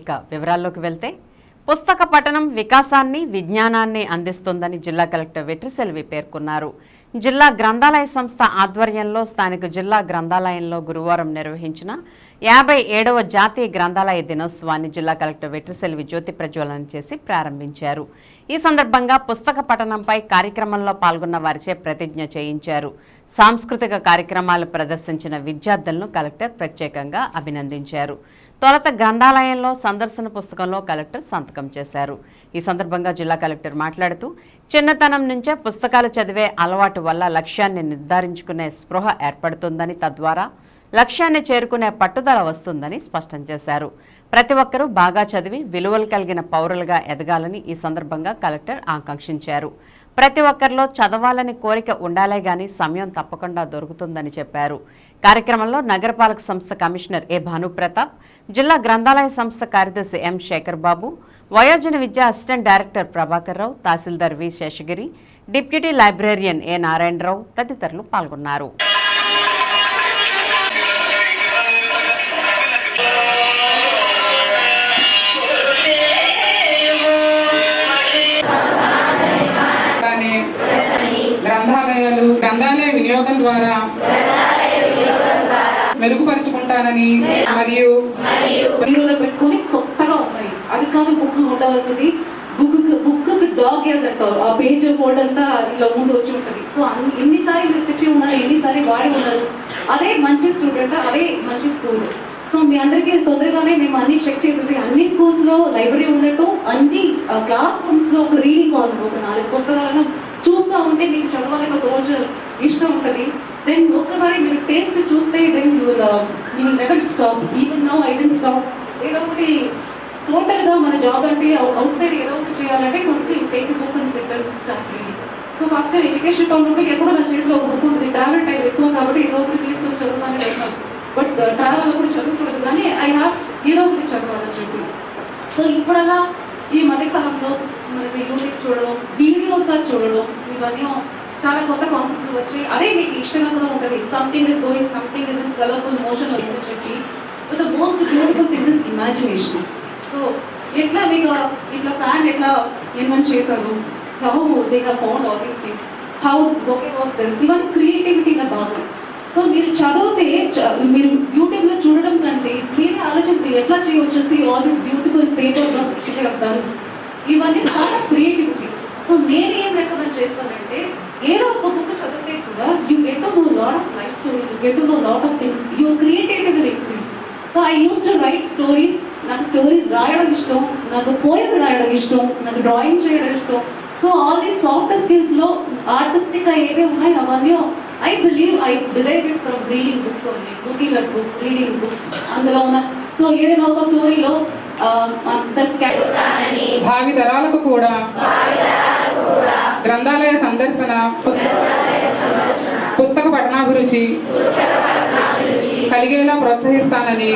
ఇక వివరాల్లోకి వెళ్తే పుస్తక పఠనం వికాసాన్ని విజ్ఞానాన్ని అందిస్తుందని జిల్లా కలెక్టర్ వెట్రిసెల్వి పేర్కొన్నారు. జిల్లా గ్రంథాలయ సంస్థ ఆధ్వర్యంలో స్థానిక జిల్లా గ్రంథాలయంలో గురువారం నిర్వహించిన యాభై ఏడవ జాతీయ గ్రంథాలయ దినోత్సవాన్ని జిల్లా కలెక్టర్ వెట్రిసెల్వి జ్యోతి ప్రజ్వలన చేసి ప్రారంభించారు. ఈ సందర్భంగా పుస్తక పఠనంపై కార్యక్రమంలో పాల్గొన్న వారిచే ప్రతిజ్ఞ చేయించారు. సాంస్కృతిక కార్యక్రమాలు ప్రదర్శించిన విద్యార్థులను కలెక్టర్ ప్రత్యేకంగా అభినందించారు. తొలత గ్రంథాలయంలో సందర్శన పుస్తకంలో కలెక్టర్ సంతకం చేశారు. ఈ సందర్భంగా జిల్లా కలెక్టర్ మాట్లాడుతూ చిన్నతనం నుంచే పుస్తకాలు చదివే అలవాటు వల్ల లక్ష్యాన్ని నిర్ధారించుకునే స్పృహ ఏర్పడుతుందని తద్వారా లక్ష్యాన్ని చేరుకునే పట్టుదల వస్తుందని స్పష్టం చేశారు. ప్రతి ఒక్కరూ బాగా చదివి విలువలు కలిగిన పౌరులుగా ఎదగాలని ఈ సందర్భంగా కలెక్టర్ ఆకాంక్షించారు. ప్రతి ఒక్కరిలో చదవాలని కోరిక ఉండాలే గాని సమయం తప్పకుండా దొరుకుతుందని చెప్పారు. కార్యక్రమంలో నగరపాలక సంస్థ కమిషనర్ ఏ భానుప్రతాప్ జిల్లా గ్రంథాలయ సంస్థ కార్యదర్శి ఎం శేఖర్ బాబు వయోజన విద్యా assistant director Prabhakar Rao tahsildar V Seshagiri deputy librarian A Narayana Rao తదితరులు పాల్గొన్నారు. వినియోగం ద్వారా మెరుగుపరుచుకుంటానని మరియు వీడియోలో పెట్టుకొని కొత్తగా ఉన్నాయి. అది కాదు బుక్ ఉండవలసింది. బుక్ బుక్ డాగ్ ఎస్ అంటారు. ఆ పేజ్ బోర్డ్ అంతా ఇట్లా ముందు వచ్చి ఉంటుంది. సో అన్ని- ఎన్నిసార్లు మీరు తెచ్చి ఉన్నారు ఎన్నిసార్లు వాడి ఉన్నారు. అదే మంచి స్టూడెంట్ అదే మంచి స్కూల్ సో మీ అందరికీ తొందరగానే మేము అన్ని చెక్ చేసేసి అన్ని స్కూల్స్లో లైబ్రరీ ఉన్నట్టు అన్ని క్లాస్ రూమ్స్లో ఒక రీడింగ్ హాల్ ఒక నాలుగు పుస్తకాలను చూస్తూ ఉంటే మీకు చదవాలని ఒక రోజు ఇష్టం ఉంటుంది. దెన్ ఒక్కసారి మీరు టేస్ట్ చూస్తే then you will you will never stop even now I don't stop ఏదో ఒకటి టోటల్గా మన జాబ్ అంటే అవుట్ సైడ్ ఏదో ఒకటి చేయాలంటే ఫస్ట్ టేక్ బుక్ అని set start reading so first education ఉన్నప్పుడు ఎప్పుడో నా చేతిలో ఒక బుక్ ఉంటుంది. ట్రావెల్ టైం ఎక్కువ కాబట్టి ఏదో ఒకటి తీసుకొని చదువుతానే వెళ్తాను బట్ ట్రావెల్ అప్పుడు చదువుకూడదు కానీ ఐ హావ్ ఏదో ఒకటి చదవాలని చెప్పి. సో ఇప్పుడలా ఈ మధ్యకాలంలో మనకి యూట్యూబ్ చూడడం వీడియోస్గా చూడడం ఇవన్నీ చాలా కొత్త కాన్సెప్ట్లు వచ్చి అదే మీకు ఇష్టంగా కూడా ఉంటుంది. Something is going something is in colourful motion అని చెప్పి but the most beautiful thing is imagination so ఎట్లా మీకు ఇట్లా ఫ్యాన్ ఎట్లా ఇన్వెంట్ చేశారు? How they have found all these things how this bouquet was then ఇవన్నీ క్రియేటివిటీగా బాగుంది సో మీరు చదివితే మీరు యూట్యూబ్లో చూడడం కంటే మీరే ఆలోచిస్తే ఎట్లా చేయవచ్చేసి all this beautiful paper works చేయగలుగుతారు ఇవన్నీ చాలా క్రియేటివ్ సో నేను ఏం రికమెండ్ చేస్తానంటే ఏదో ఒక బుక్ చదివితే కూడా you get to know lot of life stories you get to know lot of things your creativity will increase so I use to write stories నాకు స్టోరీస్ రాయడం ఇష్టం నాకు పోయం రాయడం ఇష్టం నాకు డ్రాయింగ్ చేయడం ఇష్టం. సో ఆల్ దీస్ సాఫ్ట్ స్కిల్స్లో ఆర్టిస్టిక్గా ఏవే ఉన్నాయో అవన్నీ I believe I derive it from reading books only looking at books reading books అందులో ఉన్న. సో ఏదైనా ఒక స్టోరీలో భావి తరాలకు కూడా సందర్శన పుస్త- పుస్తక పఠనాభిరుచి కలిగేలా ప్రోత్సహిస్తానని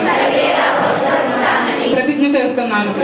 ప్రతిజ్ఞ చేస్తున్నాను.